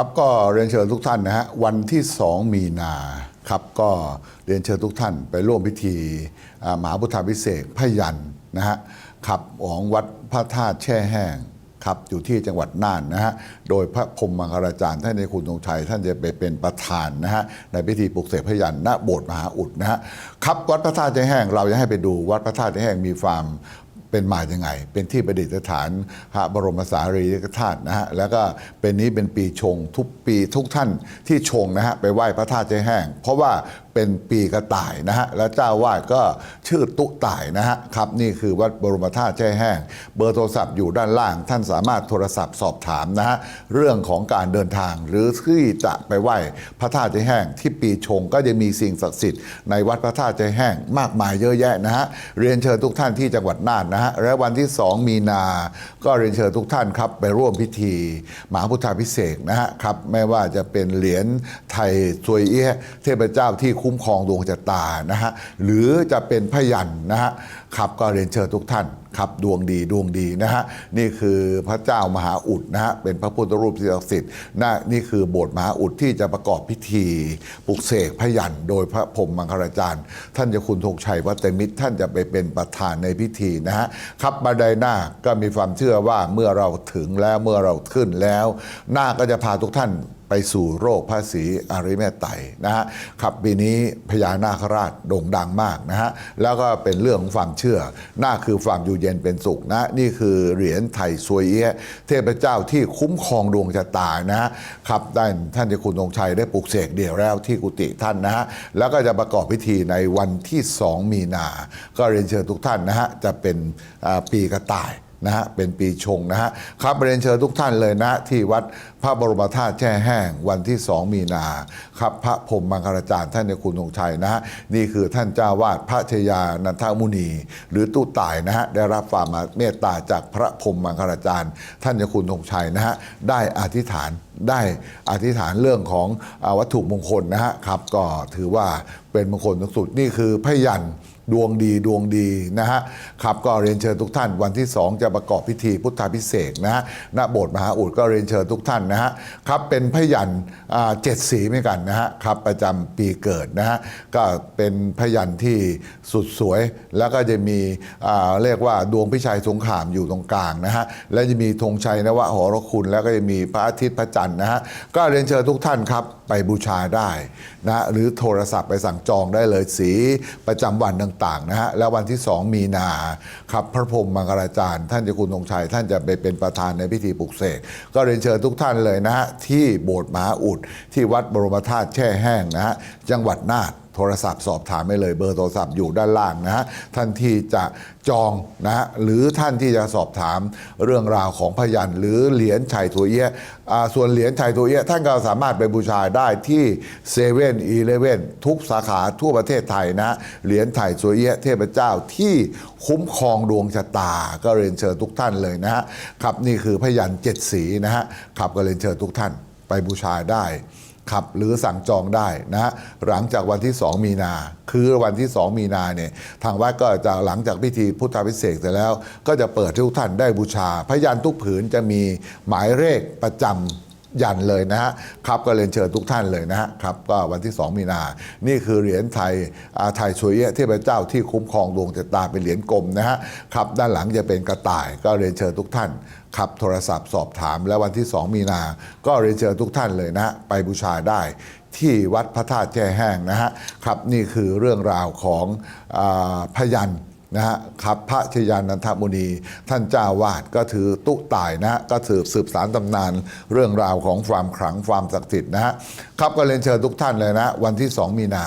ครับก็เรียนเชิญทุกท่านนะฮะวันที่ 2 มีนาครับก็เรียนเชิญทุกท่านไปร่วมพิธีมหาพุทธาพิเศษพยันนะฮะครับของวัดพระธาตุแช่แห้งครับอยู่ที่จังหวัดน่านนะฮะโดยพระพรมมังคลาจารย์ท่านในคุณธงชัยท่านจะไปเป็นประธานนะฮะในพิธีปลุกเสกพยันณโบสถ์มหาอุดนะฮะครับวัดพระธาตุแช่แห้งเราจะให้ไปดูวัดพระธาตุแช่แห้งมีความ เป็นมาอย่างไง เป็นที่ประดิษฐานพระบรมสารีริกธาตุนะฮะแล้วก็เป็นนี้เป็นปีชงทุกปีทุกท่านที่ชงนะฮะไปไหว้พระธาตุใจแห้ง เพราะว่า เป็นปีกระต่ายนะฮะ แล้วเจ้าวาดก็ชื่อตุต่ายนะฮะครับ นี่คือวัดบรมธาตุแช่แห้ง เบอร์โทรศัพท์อยู่ด้านล่าง ท่านสามารถโทรศัพท์สอบถามนะฮะ เรื่องของการเดินทางหรือที่จะไปไหว้พระธาตุใจแห้ง ที่ปีชงก็จะมีสิ่งศักดิ์สิทธิ์ในวัดพระธาตุใจแห้งมากมายเยอะแยะนะฮะ เรียนเชิญทุกท่านที่จังหวัดน่านนะฮะ และวันที่ 2 มีนา ก็เรียนเชิญทุกท่านครับไปร่วมพิธีมหาพุทธาพิเศษนะฮะครับ ไม่ว่าจะเป็นเหรียญไทยสวยเอี้ยะเทพเจ้าที่คุุ้มครองดวงชะตานะฮะหรือจะเป็นพยันนะฮะครับก็เรียนเชิญทุกท่านครับดวงดีดวงดีนะฮะนี่คือพระเจ้ามหาอุดนะฮะเป็นพระพุทธรูปศักดิ์สิทธิ์นะนี่คือโบสถ์มหาอุดที่จะประกอบพิธีปลุกเสกพยันโดยพระพรมมังคลาจารย์ ท่านจะคุณธงชัยวัดเตมิตร ท่านจะไปเป็นประธานในพิธีนะฮะครับบันไดหน้าก็มีความเชื่อว่าเมื่อเราถึงแล้วเมื่อเราขึ้นแล้ว หน้าก็จะพาทุกท่าน ไปสู่โรคพระศรีอริเมตไตนะฮะครับปีนี้พญานาคราชโด่งดังมากนะฮะแล้วก็เป็นเรื่องของความเชื่อหน้าคือความอยู่เย็นเป็นสุขนะนี่คือเหรียญไทยซวยเอี้ยเทพเจ้าที่คุ้มครองดวงชะตานะฮะครับได้ท่านเจ้าคุณองชัยได้ปลุกเสกเดี่ยวแล้วที่กุฏิท่านนะฮะแล้วก็จะประกอบพิธีในวันที่ 2 มีนา ก็เรียนเชิญทุกท่านนะฮะจะเป็นปีกระต่าย นะฮะเป็นปีชงนะฮะครับเรียนเชิญทุกท่านเลยนะที่วัดพระบรมธาตุแช่แห้งวันที่2มีนาครับพระพรมมังคลาจารย์ท่านในคุณธงชัยนะฮะนี่คือท่านเจ้าวาดพระชยานันทมุนี หรือตู้ตายนะฮะได้รับความเมตตาจากพระพรมมังคลาจารย์ ท่านในคุณธงชัยนะฮะได้อธิษฐานได้อธิษฐานเรื่องของวัตถุมงคลนะฮะครับก็ถือว่าเป็นมงคลสุดนี่คือพยัน ดวงดีดวงดีนะฮะครับก็เรียนเชิญทุกท่าน วันที่ 2 จะประกอบพิธีพุทธาพิเศษนะฮะณโบสถ์มหาอุดก็เรียนเชิญทุกท่านนะฮะครับเป็นพยันเจ็ดสีเหมือนกันนะฮะครับประจำปีเกิดนะฮะก็เป็นพยันที่สุดสวย แล้วก็จะมีเรียกว่าดวงพิชัยสงขามอยู่ตรงกลางนะฮะและจะมีธงชัยนวหรคุณ แล้วก็จะมีพระอาทิตย์พระจันทร์นะฮะก็เรียนเชิญทุกท่านครับไปบูชาได้นะหรือโทรศัพท์ไปสั่งจองได้เลยสีประจำวันต่างๆนะฮะแล้ววันที่ 2 มีนาครับพระพรมมังกราจารย์ ท่านเจ้าคุณธงชัย ท่านจะไปเป็นประธานในพิธีปลุกเสกก็เรียนเชิญทุกท่านเลยนะฮะที่โบสถ์มหาอุดที่วัดบรมธาตุแช่แห้งนะฮะจังหวัดน่าน โทรศัพท์สอบถามไม่เลยเบอร์โทรศัพท์อยู่ด้านล่างนะฮะท่านที่จะจองนะฮะหรือท่านที่จะสอบถามเรื่องราวของพยันหรือเหรียญชัยตัวเอี้ยะส่วนเหรียญชัยตัวเอี้ยะท่านก็สามารถไปบูชาได้ที่เซเว่นอีเลเว่นทุกสาขาทั่วประเทศไทยนะเหรียญไทยตัวเอี้ยะเทพเจ้าที่คุ้มครองดวงชะตา ก็เรียนเชิญทุกท่านเลยนะฮะครับนี่คือพยันเจ็ดสีนะฮะครับก็เรียนเชิญทุกท่านไปบูชาได้ ครับหรือสั่งจองได้นะฮะหลังจากวันที่ 2 มีนา คือวันที่ 2 มีนาเนี่ยทางวัดก็จะหลังจากพิธีพุทธาพิเศษเสร็จแล้ว ก็จะเปิดให้ทุกท่านได้บูชา พยานทุกผืนจะมีหมายเลขประจำ ยันเลยนะฮะครับก็เรียนเชิญทุกท่านเลยนะฮะครับก็วันที่ 2 มีนา นี่คือเหรียญไทยอาไทยช่วยเยะเทพเจ้าที่คุ้มครองดวงชะตาเป็นเหรียญกลมนะฮะครับด้านหลังจะเป็นกระต่ายก็เรียนเชิญทุกท่านครับโทรศัพท์สอบถามแล้ววันที่ 2 มีนา ก็เรียนเชิญทุกท่านเลยนะฮะไปบูชาได้ที่วัดพระธาตุแช่แห้งนะฮะครับนี่คือเรื่องราวของอพยัน นะฮะครับพระชยานันทมุนี ท่านเจ้าวาดก็ถือตุตายนะฮะก็ถือสืบสารตำนานเรื่องราวของความขลังความศักดิ์สิทธิ์นะฮะครับก็เรียนเชิญทุกท่านเลยนะ วันที่2มีนา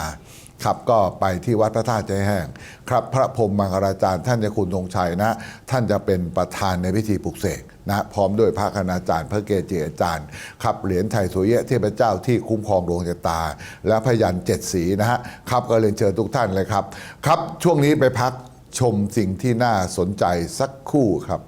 ครับก็ไปที่วัดพระธาตุใจแห้ง ครับพระพรมมังคลาจารย์ ท่านจ้าคุณธงชัยนะ ท่านจะเป็นประธานในพิธีปลุกเสกนะพร้อมด้วยพระคณาจารย์ พระเกจิอาจารย์ครับเหรียญไทยสวยเยะเทพเจ้าที่คุ้มครองดวงชะตา และพยันเจ็ดสีนะฮะครับก็เรียนเชิญทุกท่านเลยครับ ครับช่วงนี้ไปพัก ชมสิ่งที่น่าสนใจสักคู่ครับ